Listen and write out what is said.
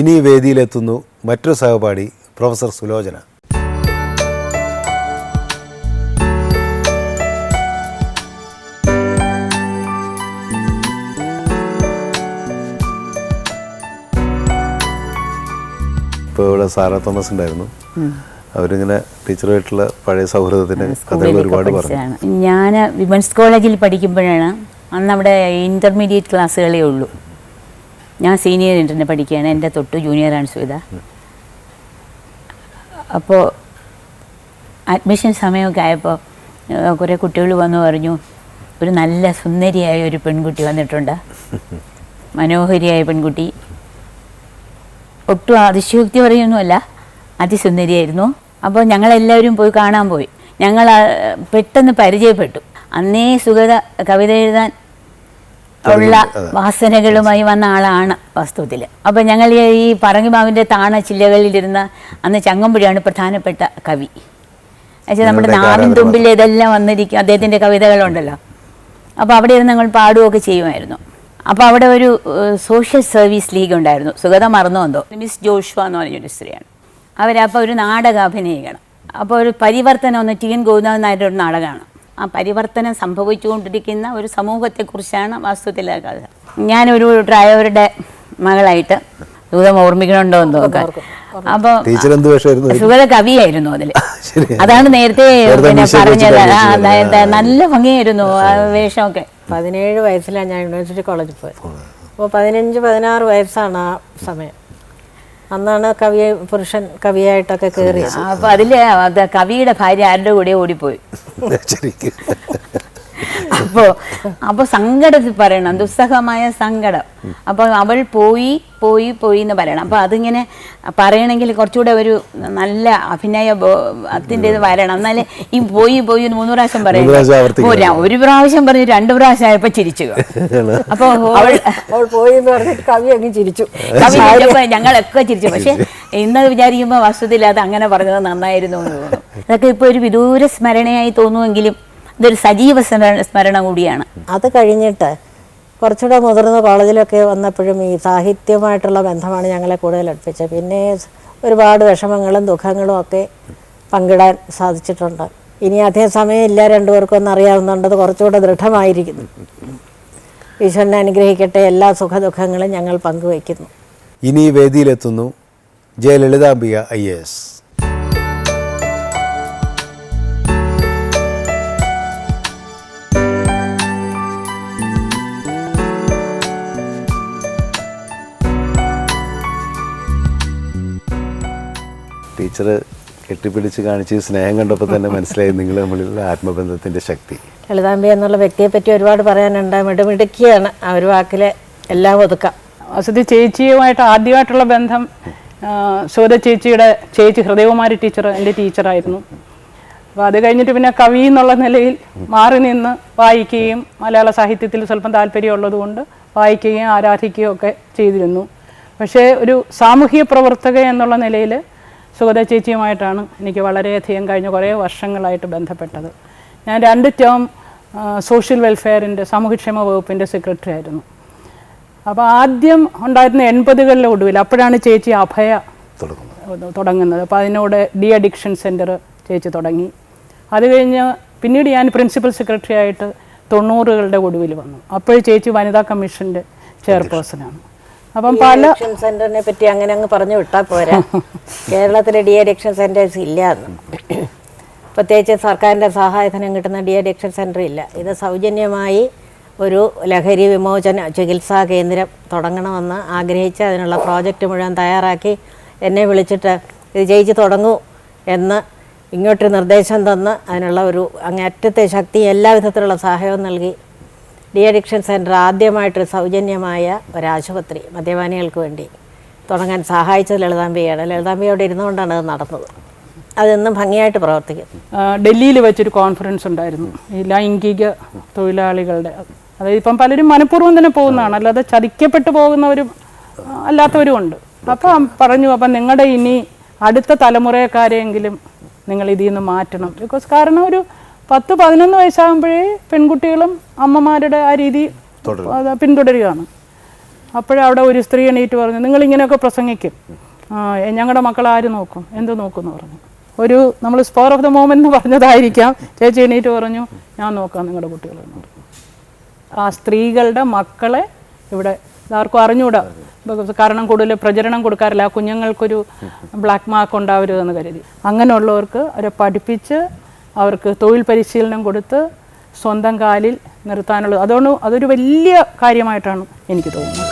ഇനി വേദിയിലെത്തുന്നു മറ്റൊരു സഹപാഠി പ്രൊഫസർ സുലോചന. ഇപ്പോൾ ഇവിടെ സാറ തോമസ് ഉണ്ടായിരുന്നു. അവരിങ്ങനെ ടീച്ചറുമായിട്ടുള്ള പഴയ സൗഹൃദത്തിന്റെ കഥകൾ ഒരുപാട് പറഞ്ഞു. ഞാൻ വിമൻസ് കോളേജിൽ പഠിക്കുമ്പോഴാണ് അന്ന് അവിടെ ഇന്റർമീഡിയറ്റ് ക്ലാസ്സുകളേ ഉള്ളൂ. ഞാൻ സീനിയർ ഇന്റർനെ പഠിക്കുകയാണ്. എന്റെ തൊട്ട് ജൂനിയറാണ് സുവിത അപ്പോൾ അഡ്മിഷൻ സമയമൊക്കെ ആയപ്പോൾ കുറേ കുട്ടികൾ വന്നു പറഞ്ഞു ഒരു നല്ല സുന്ദരിയായ ഒരു പെൺകുട്ടി വന്നിട്ടുണ്ട്. മനോഹരിയായ പെൺകുട്ടി. ഒട്ടും അതിശയോക്തി പറയൊന്നുമല്ല അതിസുന്ദരിയായിരുന്നു. അപ്പോൾ ഞങ്ങളെല്ലാവരും പോയി കാണാൻ പോയി. ഞങ്ങൾ പെട്ടെന്ന് പരിചയപ്പെട്ടു. അന്നേ സുഗത കവിത എഴുതാൻ ഉള്ള വാസനകളുമായി വന്ന ആളാണ് വാസ്തവത്തിൽ അപ്പോൾ ഞങ്ങൾ ഈ- പറങ്ങിമാവിന്റെ പറങ്കിമാവിന്റെ താണ ചില്ലകളിലിരുന്ന അന്ന് ചങ്ങമ്പുഴയാണ് പ്രധാനപ്പെട്ട കവി. എന്നുവെച്ചാൽ നമ്മുടെ നാവിൻ തുമ്പിൽ ഇതെല്ലാം വന്നിരിക്കും അദ്ദേഹത്തിന്റെ കവിതകളുണ്ടല്ലോ. അപ്പോൾ അവിടെ ഇരുന്ന് ഞങ്ങൾ പാടുകയൊക്കെ ചെയ്യുമായിരുന്നു. അപ്പോൾ അവിടെ ഒരു സോഷ്യൽ സർവീസ് ലീഗ് ഉണ്ടായിരുന്നു. സുഗത മറന്നോ എന്തോ? മിസ് ജോഷ്വ എന്ന് പറഞ്ഞൊരു സ്ത്രീയാണ്. അവരപ്പോൾ ഒരു നാടക അഭിനയിക്കണം അപ്പോൾ ഒരു പരിവർത്തനം ഒന്ന് ടി എൻ ഗോവിന്ദൻ നായരുടെ ഒരു നാടകമാണ്. ആ പരിവർത്തനം സംഭവിച്ചുകൊണ്ടിരിക്കുന്ന ഒരു സമൂഹത്തെക്കുറിച്ചാണ് വാസ്തുത്തിൽ കഥ ഞാനൊരു ഡ്രൈവറുടെ മകളായിട്ട് സുഗതം ഓർമ്മിക്കണുണ്ടോ എന്ന് നോക്കാം. അപ്പോൾ ടീച്ചർ എന്ത് വേഷമായിരുന്നു സുഗത കവിയായിരുന്നു അതിൽ അതാണ് നേരത്തെ പിന്നെ പറഞ്ഞത്. ആ നേരത്തെ നല്ല ഭംഗിയായിരുന്നു ആ വേഷമൊക്കെ. പതിനേഴ് വയസ്സിലാണ് ഞാൻ യൂണിവേഴ്സിറ്റി കോളേജിൽ പോയത്. അപ്പോൾ പതിനഞ്ച് പതിനാറ് വയസ്സാണ് ആ സമയം. അന്നാണ് കവി പുരുഷൻ കവിയായിട്ടൊക്കെ കയറിയത് അപ്പൊ അതിലെ കവിയുടെ ഭാര്യ ആരുടെ കൂടെ ഓടിപ്പോയി. ശരിക്കും. അപ്പോ അപ്പൊ സങ്കടത്തിൽ പറയണം ദുസ്സഹമായ സങ്കടം. അപ്പൊ അവൾ പോയി പോയി പോയി എന്ന് പറയണം. അപ്പൊ അതിങ്ങനെ പറയണമെങ്കിൽ കുറച്ചുകൂടെ ഒരു നല്ല അഭിനയ അതിന്റെ ഇത് വരണം. എന്നാലേ ഈ പോയി പോയി എന്ന് മൂന്ന് പ്രാവശ്യം ര- ഒരു പ്രാവശ്യം പറഞ്ഞു രണ്ട് പ്രാവശ്യം ആയപ്പോ ചിരിച്ചു അപ്പൊ അവൾ അവൾ പോയി എന്ന് പറഞ്ഞിട്ട് കവി അങ്ങ് ചിരിച്ചു. കവി ഞങ്ങളൊക്കെ ചിരിച്ചു. പക്ഷെ ഇന്ന് വിചാരിക്കുമ്പോൾ വസ്തുതയില്ലാതെ അത് അങ്ങനെ പറഞ്ഞത് നന്നായിരുന്നു എന്ന് തോന്നുന്നു. അതൊക്കെ ഇപ്പോൾ ഒരു വിദൂര സ്മരണയായി തോന്നുമെങ്കിലും ഇതൊരു സജീവ സ്മരണ സ്മരണ കൂടിയാണ്. അത് കഴിഞ്ഞിട്ട് കുറച്ചുകൂടെ മുതിർന്ന കോളേജിലൊക്കെ വന്നപ്പോഴും ഈ സാഹിത്യമായിട്ടുള്ള ബന്ധമാണ് ഞങ്ങളെ കൂടുതൽ അടുപ്പിച്ചത്. പിന്നെ ഒരുപാട് വിഷമങ്ങളും ദുഃഖങ്ങളും ഒക്കെ പങ്കിടാൻ സാധിച്ചിട്ടുണ്ട്. ഇനി അധികം ഇല്ല രണ്ടുപേർക്കും ഒന്നും അറിയാവുന്നുണ്ടത് കുറച്ചുകൂടെ ദൃഢമായിരിക്കുന്നു. ഈശ്വരനെ അനുഗ്രഹിക്കട്ടെ എല്ലാ സുഖദുഃഖങ്ങളും ഞങ്ങൾ പങ്കുവയ്ക്കുന്നു. ഇനി വേദിയിലെത്തുന്നു Jayalalithambika I A S. Teacher കെട്ടിപ്പിടിച്ച് കാണിച്ച് സ്നേഹം കണ്ടപ്പോൾ തന്നെ മനസ്സിലായി നിങ്ങൾ തമ്മിലുള്ള ആത്മബന്ധത്തിന്റെ ശക്തി. ലളിതാംബി എന്നുള്ള വ്യക്തിയെ പറ്റി ഒരുപാട് പറയാനുണ്ട്. മിടുമിടുക്കിയാണ് ആ ഒരു വാക്കിലെ എല്ലാം ഒതുക്കാം. വസതി ചേച്ചിയുമായിട്ട് ആദ്യമായിട്ടുള്ള ബന്ധം ശോധ ചേച്ചിയുടെ ചേച്ചി ഹൃദയകുമാരി ടീച്ചർ എന്റെ ടീച്ചറായിരുന്നു. അപ്പോൾ അത് കഴിഞ്ഞിട്ട് പിന്നെ കവി എന്നുള്ള നിലയിൽ മാറി നിന്ന് വായിക്കുകയും മലയാള സാഹിത്യത്തിൽ സ്വല്പം താല്പര്യമുള്ളത് കൊണ്ട് വായിക്കുകയും ആരാധിക്കുകയും ഒക്കെ ചെയ്തിരുന്നു. പക്ഷേ ഒരു സാമൂഹിക പ്രവർത്തക എന്നുള്ള നിലയിൽ സുഗത ചേച്ചിയുമായിട്ടാണ് എനിക്ക് വളരെയധികം കഴിഞ്ഞ കുറേ വർഷങ്ങളായിട്ട് ബന്ധപ്പെട്ടത്. ഞാൻ രണ്ട് ടേം സോഷ്യൽ വെൽഫെയറിന്റെ സാമൂഹ്യക്ഷേമ വകുപ്പിന്റെ സെക്രട്ടറി ആയിരുന്നു. അപ്പോൾ ആദ്യം ഉണ്ടായിരുന്ന എൺപതുകളിലെ ഒടുവിൽ അപ്പോഴാണ് ചേച്ചി അഭയ തുടങ്ങുന്നു തുടങ്ങുന്നത്. അപ്പോൾ അതിനോട് ഡി അഡിക്ഷൻ സെന്റർ ചേച്ചി തുടങ്ങി. അത് കഴിഞ്ഞ് പിന്നീട് ഞാൻ പ്രിൻസിപ്പൽ സെക്രട്ടറി ആയിട്ട് തൊണ്ണൂറുകളുടെ ഒടുവിൽ വന്നു. അപ്പോൾ ചേച്ചി വനിതാ കമ്മീഷന്റെ ചെയർപേഴ്സണാണ്. അപ്പം പല സെന്ററിനെ പറ്റി അങ്ങനെ അങ്ങ് പറഞ്ഞു വിട്ടാൽ പോരാ. കേരളത്തിലെ ഡി അഡിക്ഷൻ സെന്റേഴ്സ് ഇല്ല എന്ന്. പ്രത്യേകിച്ച് സർക്കാരിന്റെ സഹായധനം കിട്ടുന്ന ഡി അഡിക്ഷൻ സെന്റർ ഇല്ല. ഇത് സൗജന്യമായി ഒരു ലഹരി വിമോചന ചികിത്സാ കേന്ദ്രം തുടങ്ങണമെന്ന് ആഗ്രഹിച്ച് അതിനുള്ള പ്രോജക്റ്റ് മുഴുവൻ തയ്യാറാക്കി എന്നെ വിളിച്ചിട്ട് ഇത് ജയിച്ച് തുടങ്ങൂ എന്ന് ഇങ്ങോട്ടൊരു നിർദ്ദേശം തന്ന് അതിനുള്ള ഒരു അങ്ങേറ്റത്തെ ശക്തി എല്ലാ വിധത്തിലുള്ള സഹായവും നൽകി. ഡി അഡിക്ഷൻ സെന്റർ ആദ്യമായിട്ടൊരു സൗജന്യമായ ഒരാശുപത്രി മദ്യപാനികൾക്ക് വേണ്ടി തുടങ്ങാൻ സഹായിച്ചത് ലളിതാംബിയാണ് ലളിതാംബി അവിടെ ഇരുന്നുകൊണ്ടാണ് അത് നടന്നത്. അതെന്നും ഭംഗിയായിട്ട് പ്രവർത്തിക്കും ഡൽഹിയിൽ വെച്ചൊരു കോൺഫറൻസ് ഉണ്ടായിരുന്നു. ഈ ലൈംഗിക തൊഴിലാളികളുടെ. അതായത് ഇപ്പം പലരും മനഃപൂർവം തന്നെ പോകുന്നതാണ്. അല്ലാതെ ചതിക്കപ്പെട്ടു പോകുന്നവരും അല്ലാത്തവരും ഉണ്ട്. അപ്പം പറഞ്ഞു അപ്പം നിങ്ങളുടെ ഇനി അടുത്ത തലമുറക്കാരെങ്കിലും നിങ്ങൾ ഇതിൽ നിന്ന് മാറ്റണം. ബിക്കോസ് കാരണം ഒരു പത്ത് പതിനൊന്ന് വയസ്സാകുമ്പോഴേ പെൺകുട്ടികളും അമ്മമാരുടെ ആ രീതി പിന്തുടരുകയാണ്. അപ്പോഴേ അവിടെ ഒരു സ്ത്രീ എണീറ്റ് പറഞ്ഞു നിങ്ങൾ ഇങ്ങനെയൊക്കെ പ്രസംഗിക്കും ഞങ്ങളുടെ മക്കൾ ആര് നോക്കും? എന്ത് നോക്കും? എന്ന് പറഞ്ഞു. ഒരു നമ്മൾ സ്പോർ ഓഫ് ദ മോമെന്റ് എന്ന് പറഞ്ഞതായിരിക്കാം. ചേച്ചി എണീറ്റ് പറഞ്ഞു ഞാൻ നോക്കാം നിങ്ങളുടെ കുട്ടികളെ. ആ സ്ത്രീകളുടെ മക്കളെ ഇവിടെ ആർക്കും അറിഞ്ഞുകൂടാ കാരണം കൂടുതൽ പ്രചരണം കൊടുക്കാറില്ല. ആ കുഞ്ഞുങ്ങൾക്കൊരു ബ്ലാക്ക് മാർക്ക് ഉണ്ടാവരുതെന്ന് കരുതി. അങ്ങനെയുള്ളവർക്ക് അവരെ പഠിപ്പിച്ച് അവർക്ക് തൊഴിൽ പരിശീലനം കൊടുത്ത് സ്വന്തം കാലിൽ നിർത്താനുള്ളത്. അതുകൊണ്ട് അതൊരു വലിയ കാര്യമായിട്ടാണ് എനിക്ക് തോന്നുന്നത്.